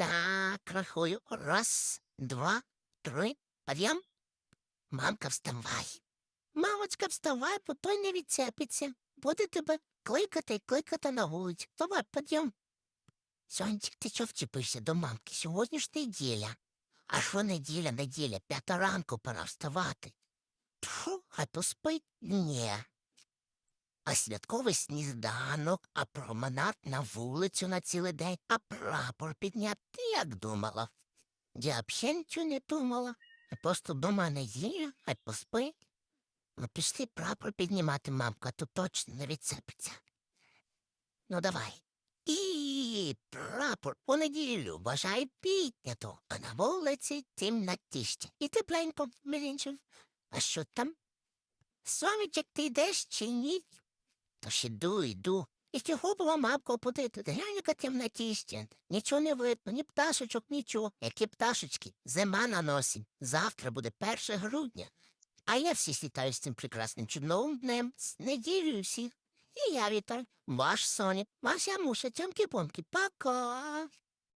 Так, рахую. Раз, два, три. Підйом. Мамка, вставай. Мамочка, вставай, бо той не відцепиться. Буде тебе кликати і кликати на вулицю. Давай, підйом. Сончик, ти чого вчепився до мамки? Сьогодні ж неділя. А що неділя, неділя, п'ята ранку пора вставати. Тьфу, а то спить? Ні. А святковий сніданок, а променад на вулицю на цілий день, а прапор підняти, ти як думала? Я нічого не думала. Просто дома неділя, а й поспи. Ну, пішли прапор піднімати, мамка, то точно не відцепиться. Ну, давай. І прапор по неділю бажає піднято, а на вулиці темнотіще. І тепленько, мілінчев. А що там? Сонечек, ти йдеш чи ні? То ж іду, іду. І чого була мамка опудити? Глянь, яка темнотіще. Нічого не видно, ні пташечок, нічого. Які пташечки? Зима на носі. Завтра буде 1 грудня. А я всі вітаю з цим прекрасним чудовим днем, з неділею всіх. І я вітаю. Ваш Соня, ваша муша, тьомки-помки, пока.